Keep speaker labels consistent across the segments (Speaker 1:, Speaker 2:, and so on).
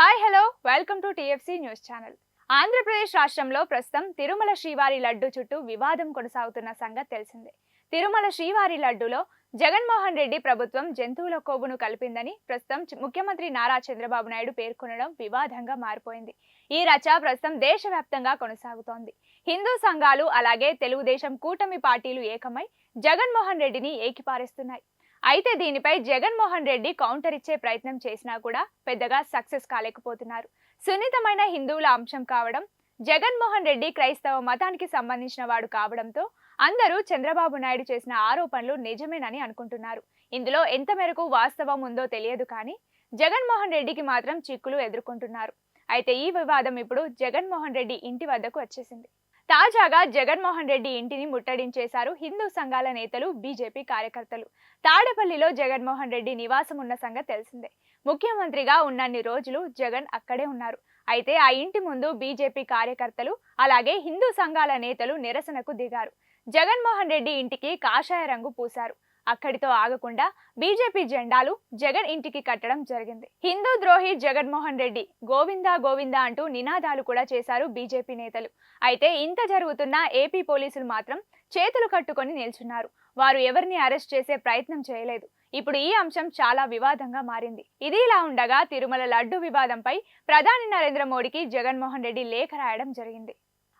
Speaker 1: Hi hello welcome to TFC news channel Andhra Pradesh రాష్ట్రంలో ప్రస్తుతం తిరుమల శ్రీవారి లడ్డు చుట్టూ వివాదం కొనసాగుతున్న సంగతి తెలిసిందే. తిరుమల శ్రీవారి లడ్డులో జగన్మోహన్ రెడ్డి ప్రభుత్వం జంతువుల కొవ్వును కలిపిందని ప్రస్తుతం ముఖ్యమంత్రి నారా చంద్రబాబు నాయుడు పేర్కొనడం వివాదంగా మారిపోయింది. ఈ రచ ప్రస్తుతం దేశవ్యాప్తంగా కొనసాగుతోంది. హిందూ సంఘాలు అలాగే తెలుగుదేశం కూటమి పార్టీలు ఏకమై జగన్మోహన్ రెడ్డిని ఏకిపారేస్తున్నాయి. అయితే దీనిపై జగన్మోహన్ రెడ్డి కౌంటర్ ఇచ్చే ప్రయత్నం చేసినా కూడా పెద్దగా సక్సెస్ కాలేకపోతున్నారు. సున్నితమైన హిందువుల అంశం కావడం జగన్మోహన్ రెడ్డి క్రైస్తవ మతానికి సంబంధించిన వాడు కావడంతో అందరూ చంద్రబాబు నాయుడు చేసిన ఆరోపణలు నిజమేనని అనుకుంటున్నారు. ఇందులో ఎంత మేరకు వాస్తవం ఉందో తెలియదు కానీ జగన్మోహన్ రెడ్డికి మాత్రం చిక్కులు ఎదుర్కొంటున్నారు. అయితే ఈ వివాదం ఇప్పుడు జగన్మోహన్ రెడ్డి ఇంటి వద్దకు వచ్చేసింది. తాజాగా జగన్మోహన్ రెడ్డి ఇంటిని ముట్టడించేశారు హిందూ సంఘాల నేతలు బీజేపీ కార్యకర్తలు. తాడేపల్లిలో జగన్మోహన్ రెడ్డి నివాసం ఉన్న సంగతి తెలిసిందే. ముఖ్యమంత్రిగా ఉన్నన్ని రోజులు జగన్ అక్కడే ఉన్నారు. అయితే ఆ ఇంటి ముందు బీజేపీ కార్యకర్తలు అలాగే హిందూ సంఘాల నేతలు నిరసనకు దిగారు. జగన్మోహన్ రెడ్డి ఇంటికి కాషాయ రంగు పూశారు. అక్కడితో ఆగకుండా బీజేపీ జెండాలు జగన్ ఇంటికి కట్టడం జరిగింది. హిందూ ద్రోహి జగన్మోహన్ రెడ్డి గోవిందా గోవిందా అంటూ నినాదాలు కూడా చేశారు బీజేపీ నేతలు. అయితే ఇంత జరుగుతున్నా ఏపీ పోలీసులు మాత్రం చేతులు కట్టుకొని నిల్చున్నారు. వారు ఎవరిని అరెస్ట్ చేసే ప్రయత్నం చేయలేదు. ఇప్పుడు ఈ అంశం చాలా వివాదంగా మారింది. ఇది ఇలా ఉండగా తిరుమల లడ్డు వివాదంపై ప్రధాని నరేంద్ర మోడీకి జగన్మోహన్ రెడ్డి లేఖ రాయడం జరిగింది.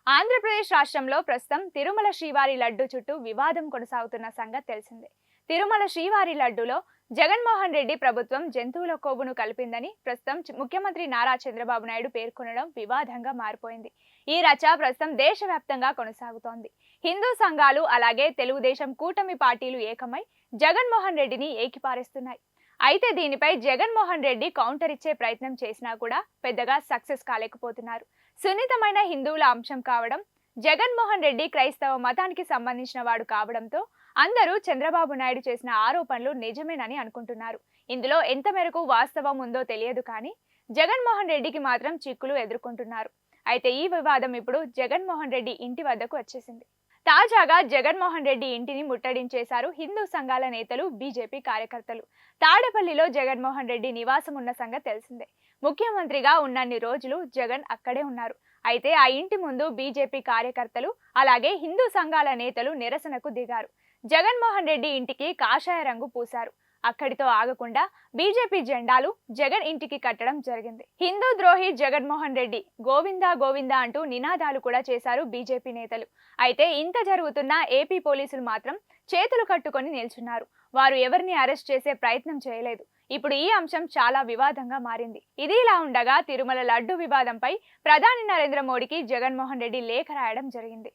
Speaker 1: ఆంధ్రప్రదేశ్ రాష్ట్రంలో ప్రస్తుతం తిరుమల శ్రీవారి లడ్డు చుట్టూ వివాదం కొనసాగుతున్న సంగతి తెలిసిందే. తిరుమల శ్రీవారి లడ్డులో జగన్మోహన్ రెడ్డి ప్రభుత్వం జంతువుల కొవ్వును కలిపిందని ప్రస్తుతం ముఖ్యమంత్రి నారా చంద్రబాబు నాయుడు పేర్కొనడం వివాదంగా మారిపోయింది. ఈ రచ ప్రస్తుతం దేశవ్యాప్తంగా కొనసాగుతోంది. హిందూ సంఘాలు అలాగే తెలుగుదేశం కూటమి పార్టీలు ఏకమై జగన్మోహన్ రెడ్డిని ఏకిపారేస్తున్నాయి. అయితే దీనిపై జగన్మోహన్ రెడ్డి కౌంటర్ ఇచ్చే ప్రయత్నం చేసినా కూడా పెద్దగా సక్సెస్ కాలేకపోతున్నారు. సున్నితమైన హిందువుల అంశం కావడం జగన్మోహన్ రెడ్డి క్రైస్తవ మతానికి సంబంధించిన వాడు కావడంతో అందరూ చంద్రబాబు నాయుడు చేసిన ఆరోపణలు నిజమేనని అనుకుంటున్నారు. ఇందులో ఎంత మేరకు వాస్తవం ఉందో తెలియదు కానీ జగన్మోహన్ రెడ్డికి మాత్రం చిక్కులు ఎదుర్కొంటున్నారు. అయితే ఈ వివాదం ఇప్పుడు జగన్మోహన్ రెడ్డి ఇంటి వద్దకు వచ్చేసింది. తాజాగా జగన్మోహన్ రెడ్డి ఇంటిని ముట్టడించేశారు హిందూ సంఘాల నేతలు బీజేపీ కార్యకర్తలు. తాడేపల్లిలో జగన్మోహన్ రెడ్డి నివాసం ఉన్న సంగతి తెలిసిందే. ముఖ్యమంత్రిగా ఉన్నన్ని రోజులు జగన్ అక్కడే ఉన్నారు. అయితే ఆ ఇంటి ముందు బీజేపీ కార్యకర్తలు అలాగే హిందూ సంఘాల నేతలు నిరసనకు దిగారు. జగన్మోహన్ రెడ్డి ఇంటికి కాషాయ రంగు పూశారు. అక్కడితో ఆగకుండా బీజేపీ జెండాలు జగన్ ఇంటికి కట్టడం జరిగింది. హిందూ ద్రోహి జగన్మోహన్ రెడ్డి గోవిందా గోవిందా అంటూ నినాదాలు కూడా చేశారు బీజేపీ నేతలు. అయితే ఇంత జరుగుతున్నా ఏపీ పోలీసులు మాత్రం చేతులు కట్టుకొని నిల్చున్నారు. వారు ఎవరిని అరెస్ట్ చేసే ప్రయత్నం చేయలేదు. ఇప్పుడు ఈ అంశం చాలా వివాదంగా మారింది. ఇది ఇలా ఉండగా తిరుమల లడ్డు వివాదంపై ప్రధాని నరేంద్ర మోడీకి జగన్మోహన్ రెడ్డి లేఖ రాయడం జరిగింది.